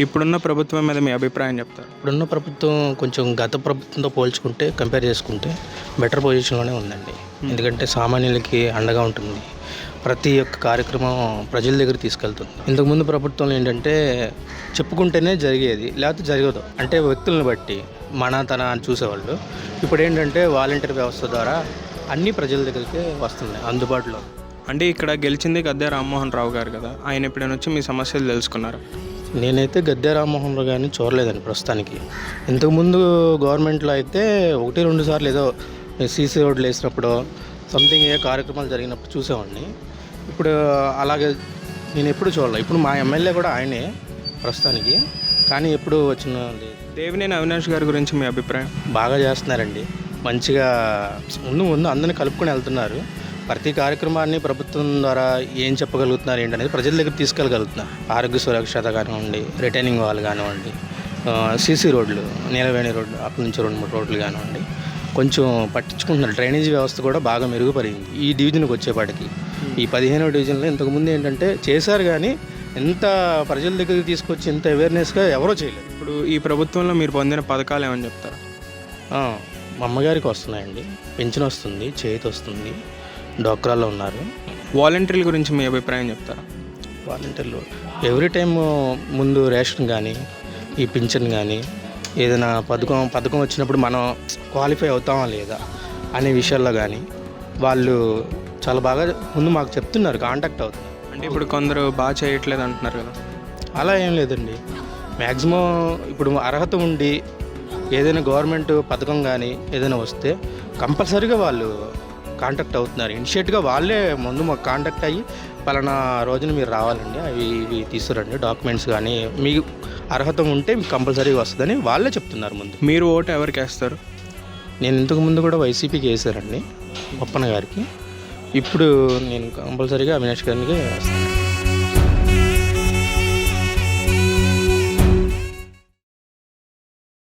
ఇప్పుడున్న ప్రభుత్వం మీద మీ అభిప్రాయం చెప్తారు. ఇప్పుడున్న ప్రభుత్వం కొంచెం గత ప్రభుత్వంతో పోల్చుకుంటే కంపేర్ చేసుకుంటే బెటర్ పొజిషన్లోనే ఉందండి. ఎందుకంటే సామాన్యులకి అండగా ఉంటుంది. ప్రతి ఒక్క కార్యక్రమం ప్రజల దగ్గర తీసుకెళ్తుంది. ఇంతకుముందు ప్రభుత్వంలో ఏంటంటే చెప్పుకుంటేనే జరిగేది లేకపోతే జరగదు. అంటే వ్యక్తులను బట్టి మన తన అని చూసేవాళ్ళు. ఇప్పుడు ఏంటంటే వాలంటీర్ వ్యవస్థ ద్వారా అన్ని ప్రజల దగ్గరికి వస్తున్నాయి అందుబాటులో. అంటే ఇక్కడ గెలిచింది గద్దె రామ్మోహన్ రావు గారు కదా. ఆయన ఎప్పుడైనా వచ్చి మీ సమస్యలు తెలుసుకున్నారు? నేనైతే గద్దె రామ్మోహన్ రావు గారిని చూడలేదండి ప్రస్తుతానికి. ఇంతకుముందు గవర్నమెంట్లో అయితే ఒకటి రెండు సార్లు ఏదో సీసీ రోడ్లు వేసినప్పుడు సంథింగ్ ఏ కార్యక్రమాలు జరిగినప్పుడు చూసేవాడిని. ఇప్పుడు అలాగే నేను ఎప్పుడు చూడలేదు ఇప్పుడు మా ఎమ్మెల్యే కూడా ఆయనే ప్రస్తుతానికి. కానీ ఎప్పుడు వచ్చిన దేవినేని అవినాష్ గారి గురించి మీ అభిప్రాయం? బాగా చేస్తున్నారండి. మంచిగా ముందు ముందు అందరిని కలుపుకొని వెళ్తున్నారు. ప్రతి కార్యక్రమాన్ని ప్రభుత్వం ద్వారా ఏం చెప్పగలుగుతున్నారు ఏంటనేది ప్రజల దగ్గర తీసుకెళ్ళగలుగుతున్నారు. ఆరోగ్య సురక్షత కానివ్వండి రిటైనింగ్ వాళ్ళు కానివ్వండి సీసీ రోడ్లు నీలవేణి రోడ్లు అక్కడి నుంచి రెండు మూడు రోడ్లు కానివ్వండి కొంచెం పట్టించుకుంటున్నారు. డ్రైనేజీ వ్యవస్థ కూడా బాగా మెరుగుపడింది ఈ డివిజన్కి వచ్చేపాటికి. ఈ పదిహేనవ డివిజన్లో ఇంతకుముందు ఏంటంటే చేశారు కానీ ఎంత ప్రజల దగ్గరికి తీసుకొచ్చి ఇంత అవేర్నెస్గా ఎవరో చేయలేదు. ఇప్పుడు ఈ ప్రభుత్వంలో మీరు పొందిన పథకాలు ఏమని చెప్తారు? మా అమ్మగారికి వస్తున్నాయండి. పెన్షన్ వస్తుంది చేతి వస్తుంది. డోక్రాలో ఉన్నారు. వాలంటీర్ల గురించి మీ అభిప్రాయం చెప్తారా? వాలంటీర్లు ఎవ్రీ టైం ముందు రేషన్ కానీ ఈ పింఛన్ కానీ ఏదైనా పథకం పథకం వచ్చినప్పుడు మనం క్వాలిఫై అవుతామా లేదా అనే విషయాల్లో కానీ వాళ్ళు చాలా బాగా ముందు మాకు చెప్తున్నారు కాంటాక్ట్ అవుతున్నారు. అంటే ఇప్పుడు కొందరు బాగా చేయట్లేదు అంటున్నారు కదా? అలా ఏం లేదండి. మ్యాక్సిమం ఇప్పుడు అర్హత ఉండి ఏదైనా గవర్నమెంట్ పథకం కానీ ఏదైనా వస్తే కంపల్సరీగా వాళ్ళు కాంటాక్ట్ అవుతున్నారు. ఇనిషియేట్గా వాళ్ళే ముందు మాకు కాంటాక్ట్ అయ్యి పలానా రోజున మీరు రావాలండి అవి ఇవి తీసుకురండి డాక్యుమెంట్స్ కానీ మీకు అర్హత ఉంటే మీకు కంపల్సరీగా వస్తుందని వాళ్ళే చెప్తున్నారు ముందు. మీరు ఓటు ఎవరికి వేస్తారు? నేను ఇంతకు ముందు కూడా వైసీపీకి వేసారండి ఒప్పన గారికి. ఇప్పుడు నేను కంపల్సరీగా అవినాష్ గారికి వేస్తాను.